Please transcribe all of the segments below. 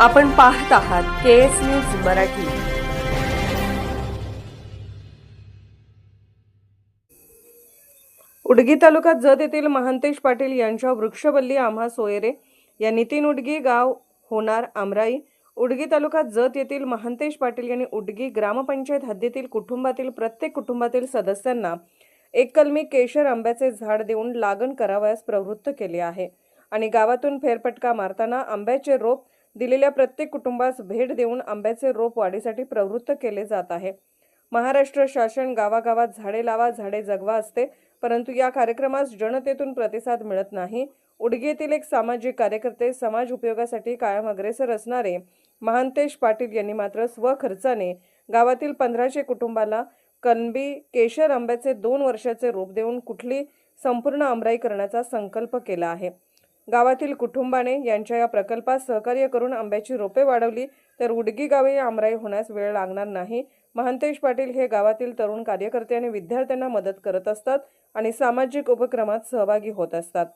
आपण पाहत आहात K S news Marathi. Udgi तालुक्यात जत येथील महांतेश पाटील यांच्या वृक्षवल्ली आम्हा सोयरे या नितीन उडगी गाव होणार आमराई. उडगी तालुक्यात जत येथील महांतेश पाटील यांनी उडगी ग्रामपंचायत हद्दीतील कुटुंबातील प्रत्येक कुटुंबातील सदस्यांना एक कलमी केशर आंब्याचे झाड देऊन लागण करावयास प्रवृत्त केले आहे. आणि गावातून फेरफटका मारताना आंब्याचे रोप दिलेल्या प्रत्येक कुटुंबास भेट देऊन आंब्याचे रोप वाढीसाठी प्रवृत्त केले जात आहे. महाराष्ट्र शासन गावागावात झाडे लावा झाडे जगवा असते परंतु या कार्यक्रमास जनतेतून प्रतिसाद मिळत नाही. उडगीतील एक सामाजिक कार्यकर्ते समाज उपयोगासाठी कायम अग्रेसर असणारे महांतेश पाटील यांनी मात्र स्वखर्चाने गावातील पंधराशे कुटुंबाला कनबी केशर आंब्याचे दोन वर्षाचे रोप देऊन कुठली संपूर्ण आमराई करण्याचा संकल्प केला आहे. गावातील कुटुंबाने यांच्या या प्रकल्पात सहकार्य करून आंब्याची रोपे वाढवली तर उडगी गावे आमराई होण्यास वेळ लागणार नाही. महांतेश पाटील हे गावातील तरुण कार्यकर्ते आणि विद्यार्थ्यांना मदत करत असतात आणि सामाजिक उपक्रमात सहभागी होत असतात.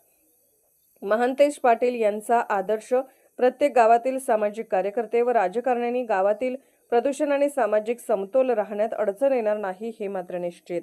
महांतेश पाटील यांचा आदर्श प्रत्येक गावातील सामाजिक कार्यकर्ते व राजकारण्यांनी गावातील प्रदूषण आणि सामाजिक समतोल राहण्यात अडचण येणार नाही हे मात्र निश्चित.